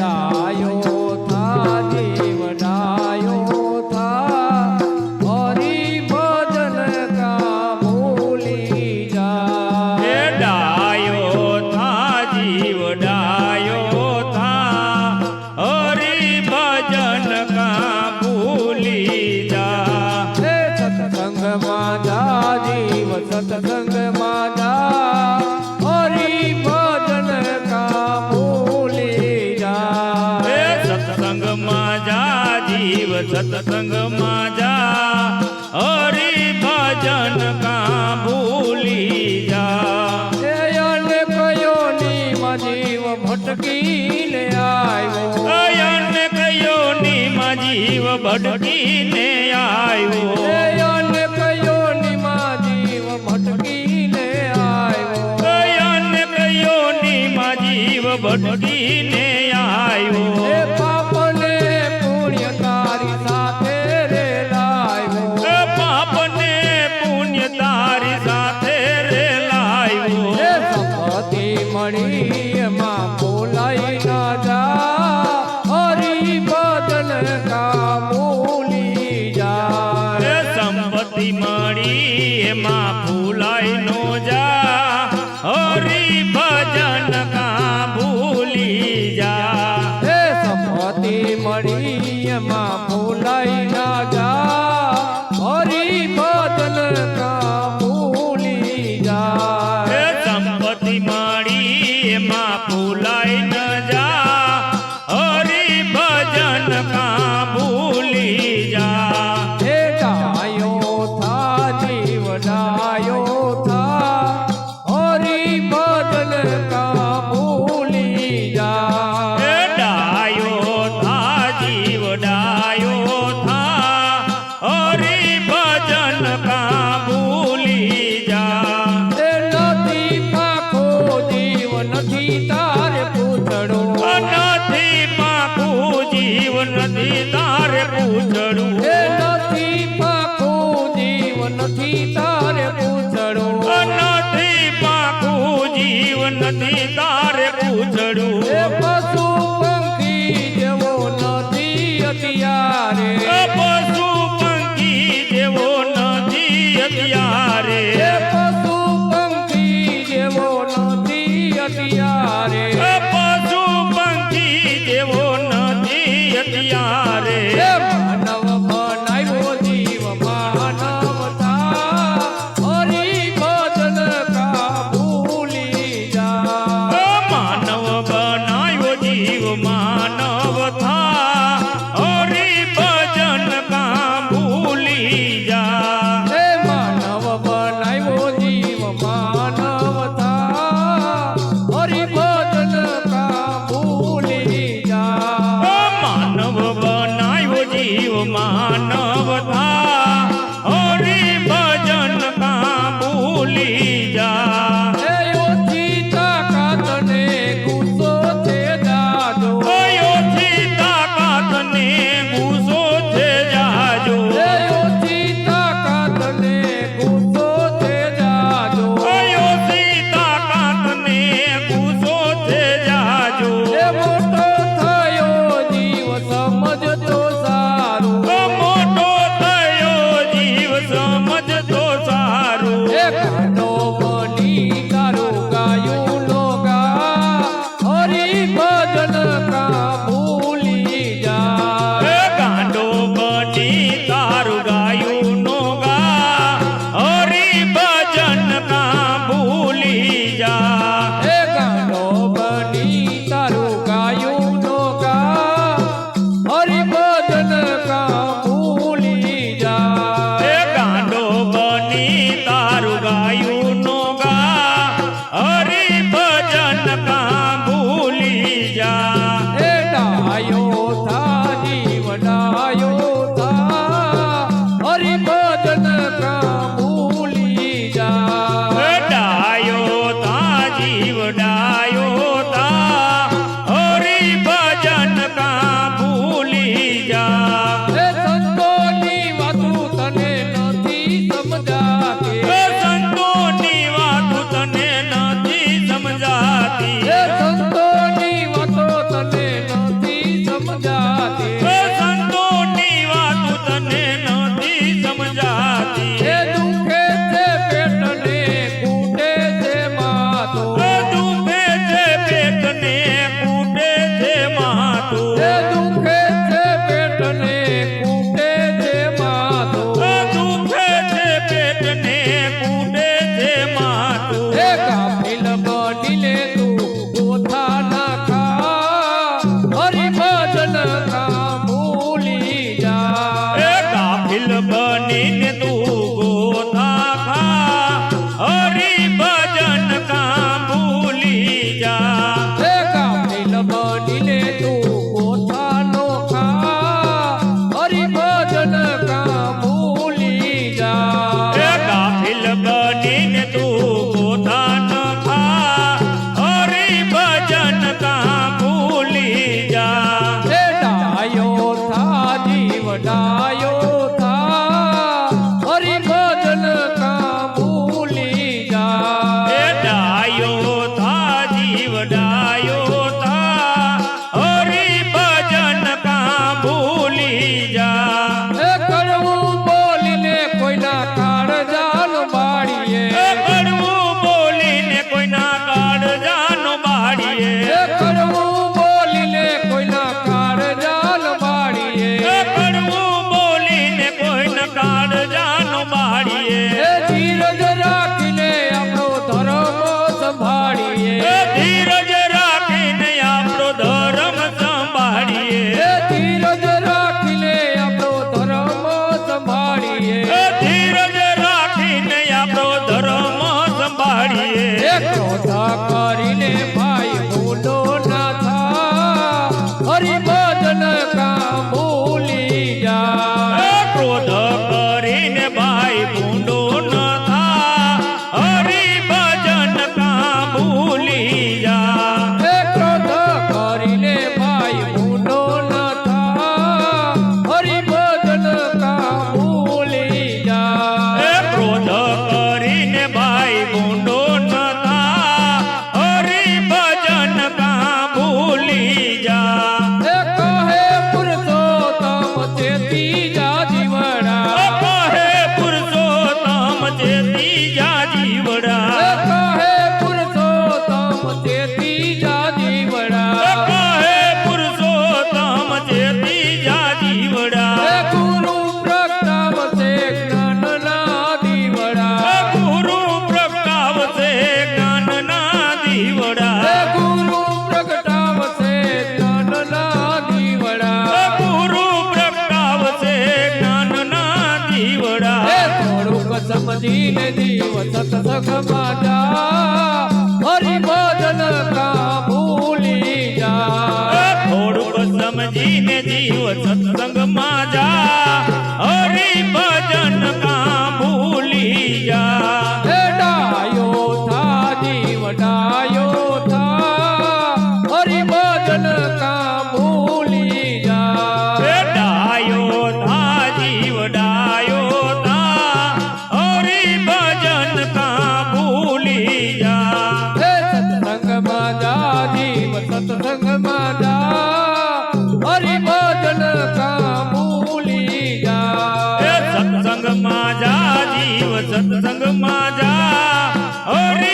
자, 이. સંગમાં જા। હરી ભજન કા ભૂલી જા અયન કયો ની માં જીવ ભટકી ને આવ્યો। અયન કયો ની માં જીવ ભટકી ને આવ્યો। અયન કયો ની માં જીવ ભટકી ને આવ્યો અયન মাওলা નથી તારે પૂછડું. એ નથી પાકું જીવ નથી તારે પૂછડું. નથી પાકું જીવ નથી તારે પૂછડું. એ પશુ પંખી જેવો નથી અત્યારે. चटका mineiro દિન દિવસ સતસંગ માજા હરી ભજન કા ભૂલી જા થોડું સમજીને જીવ સત माझ्या